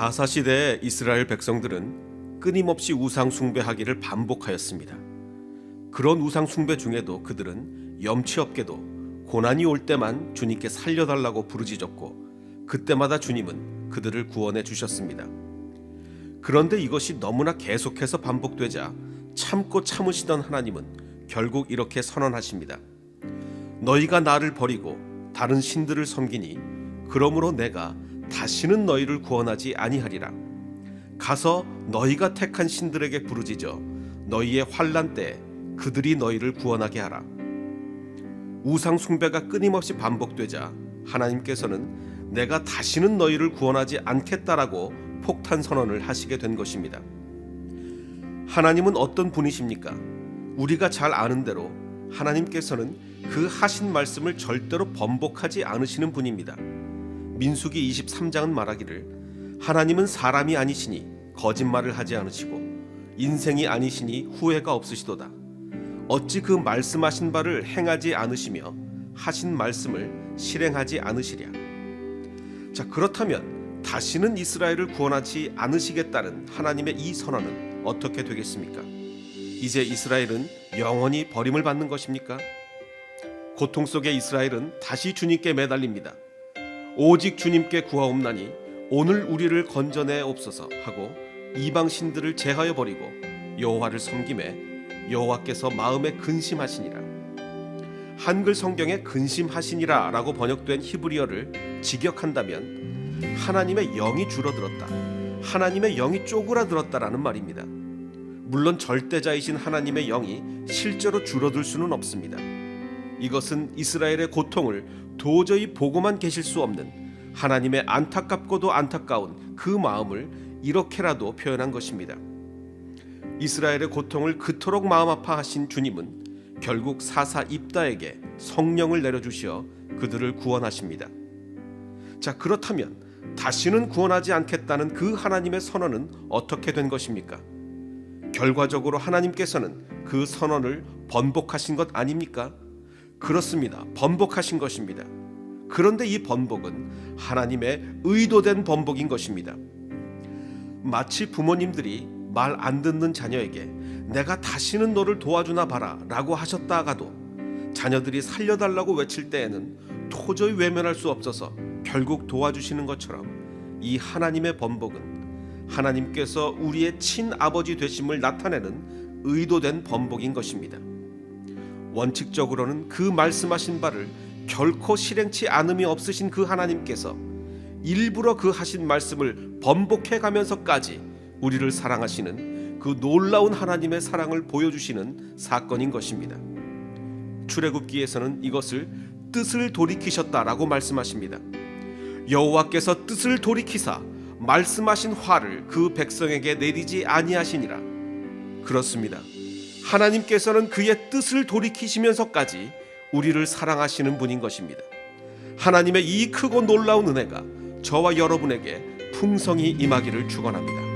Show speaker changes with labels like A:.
A: 사사 시대의 이스라엘 백성들은 끊임없이 우상 숭배하기를 반복하였습니다. 그런 우상 숭배 중에도 그들은 염치 없게도 고난이 올 때만 주님께 살려달라고 부르짖었고 그때마다 주님은 그들을 구원해 주셨습니다. 그런데 이것이 너무나 계속해서 반복되자 참고 참으시던 하나님은 결국 이렇게 선언하십니다. 너희가 나를 버리고 다른 신들을 섬기니 그러므로 내가 다시는 너희를 구원하지 아니하리라. 가서 너희가 택한 신들에게 부르짖어 너희의 환란 때에 그들이 너희를 구원하게 하라. 우상 숭배가 끊임없이 반복되자 하나님께서는 내가 다시는 너희를 구원하지 않겠다라고 폭탄 선언을 하시게 된 것입니다. 하나님은 어떤 분이십니까? 우리가 잘 아는 대로 하나님께서는 그 하신 말씀을 절대로 번복하지 않으시는 분입니다. 민수기 23장은 말하기를 하나님은 사람이 아니시니 거짓말을 하지 않으시고 인생이 아니시니 후회가 없으시도다. 어찌 그 말씀하신 바를 행하지 않으시며 하신 말씀을 실행하지 않으시랴. 자 그렇다면 다시는 이스라엘을 구원하지 않으시겠다는 하나님의 이 선언은 어떻게 되겠습니까? 이제 이스라엘은 영원히 버림을 받는 것입니까? 고통 속의 이스라엘은 다시 주님께 매달립니다. 오직 주님께 구하옵나니 오늘 우리를 건져내 옵소서 하고 이방 신들을 제하여 버리고 여호와를 섬김에 여호와께서 마음에 근심하시니라. 한글 성경에 근심하시니라라고 번역된 히브리어를 직역한다면 하나님의 영이 줄어들었다. 하나님의 영이 쪼그라들었다라는 말입니다. 물론 절대자이신 하나님의 영이 실제로 줄어들 수는 없습니다. 이것은 이스라엘의 고통을 도저히 보고만 계실 수 없는 하나님의 안타깝고도 안타까운 그 마음을 이렇게라도 표현한 것입니다. 이스라엘의 고통을 그토록 마음 아파하신 주님은 결국 사사 입다에게 성령을 내려주시어 그들을 구원하십니다. 자 그렇다면 다시는 구원하지 않겠다는 그 하나님의 선언은 어떻게 된 것입니까? 결과적으로 하나님께서는 그 선언을 번복하신 것 아닙니까? 그렇습니다. 번복하신 것입니다. 그런데 이 번복은 하나님의 의도된 번복인 것입니다. 마치 부모님들이 말 안 듣는 자녀에게 내가 다시는 너를 도와주나 봐라 라고 하셨다가도 자녀들이 살려달라고 외칠 때에는 도저히 외면할 수 없어서 결국 도와주시는 것처럼 이 하나님의 번복은 하나님께서 우리의 친아버지 되심을 나타내는 의도된 번복인 것입니다. 원칙적으로는 그 말씀하신 바를 결코 실행치 않음이 없으신 그 하나님께서 일부러 그 하신 말씀을 번복해 가면서까지 우리를 사랑하시는 그 놀라운 하나님의 사랑을 보여주시는 사건인 것입니다. 출애굽기에서는 이것을 뜻을 돌이키셨다라고 말씀하십니다. 여호와께서 뜻을 돌이키사 말씀하신 화를 그 백성에게 내리지 아니하시니라. 그렇습니다. 하나님께서는 그의 뜻을 돌이키시면서까지 우리를 사랑하시는 분인 것입니다. 하나님의 이 크고 놀라운 은혜가 저와 여러분에게 풍성히 임하기를 축원합니다.